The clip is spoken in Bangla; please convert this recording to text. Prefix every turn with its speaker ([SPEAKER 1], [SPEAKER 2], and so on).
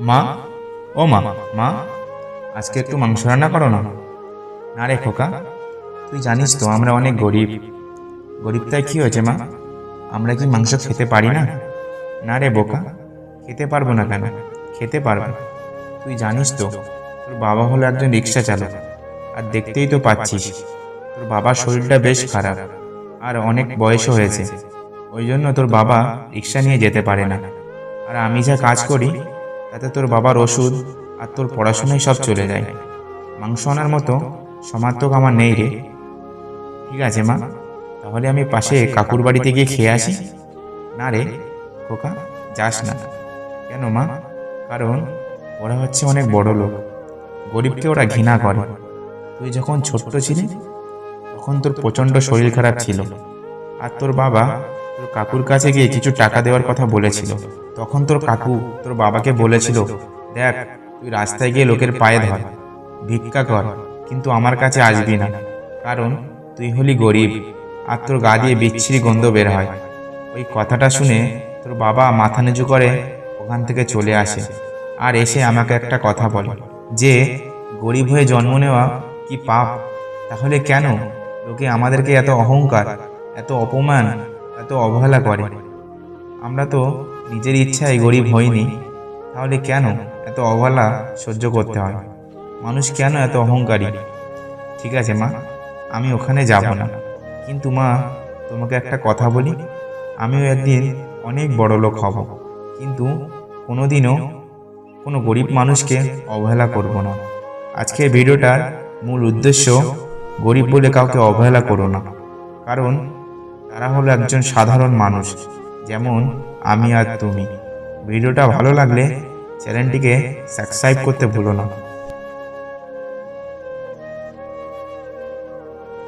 [SPEAKER 1] মা, ও মা মা, আজকে একটু মাংস রান্না করো না? না রে খোকা, তুই জানিস তো আমরা অনেক গরিব। গরিব তাই কি হয়েছে মা? আমরা কি মাংস খেতে পারি না? না রে বোকা, খেতে পারব না কেন? খেতে পারব তুই জানিস তো, তোর বাবা হলো একজন রিক্সা চালক, আর দেখতেই তো পাচ্ছিস, তোর বাবার শরীরটা বেশ খারাপ, আর অনেক বয়সও হয়েছে। ওই জন্য তোর বাবা রিক্সা নিয়ে যেতে পারে না। আর আমি যা কাজ করি তাতে তোর বাবার ওষুধ আর তোর পড়াশোনায় সব চলে যায়। মাংস আনার মতো সমার্থক আমার নেই রে। ঠিক আছে মা, তাহলে আমি পাশে কাকুর বাড়িতে গিয়ে খেয়ে আসি। না রে, খোকা, যাস না। কেন মা? কারণ ওরা হচ্ছে অনেক বড় লোক। গরিবকে ওরা ঘৃণা করে। তুই যখন ছোট্ট ছিলি, তখন তোর প্রচণ্ড শরীর খারাপ ছিল। আর তোর বাবা তোর কাকুর কাছে গিয়ে কিছু টাকা দেওয়ার কথা বলেছিল। তখন তোর কাকু তোর বাবাকে বলেছিল, দেখ, তুই রাস্তায় গিয়ে লোকের পায়ে ধর, ভিক্ষা কর, কিন্তু আমার কাছে আসবি না, কারণ তুই হলি গরিব আর তোর গা দিয়ে বিচ্ছিরি গন্ধ বের হয়। ওই কথাটা শুনে তোর বাবা মাথা নিচু করে ওখান থেকে চলে আসে আর এসে আমাকে একটা কথা বলে, যে, গরিব হয়ে জন্ম নেওয়া কি পাপ? তাহলে কেন লোকে আমাদেরকে এত অহংকার, এত অপমান, এত অবহেলা করে? আমরা তো নিজের ইচ্ছায় গরিব হইনি, তাহলে কেন এত অবহেলা সহ্য করতে হয়? মানুষ কেন এত অহংকারী? ঠিক আছে মা, আমি ওখানে যাব না। কিন্তু মা, তোমাকে একটা কথা বলি, আমিও একদিন অনেক বড় লোক হব, কিন্তু কোনোদিনও কোনো গরিব মানুষকে অবহেলা করব না। আজকের ভিডিওটার মূল উদ্দেশ্য, গরিব বলে কাউকে অবহেলা করো না। কারণ তারা হলো একজন সাধারণ মানুষ। যেমন আমি আর তুমি। ভিডিওটা ভালো লাগলে চ্যানেলটিকে সাবস্ক্রাইব করতে ভুলো না।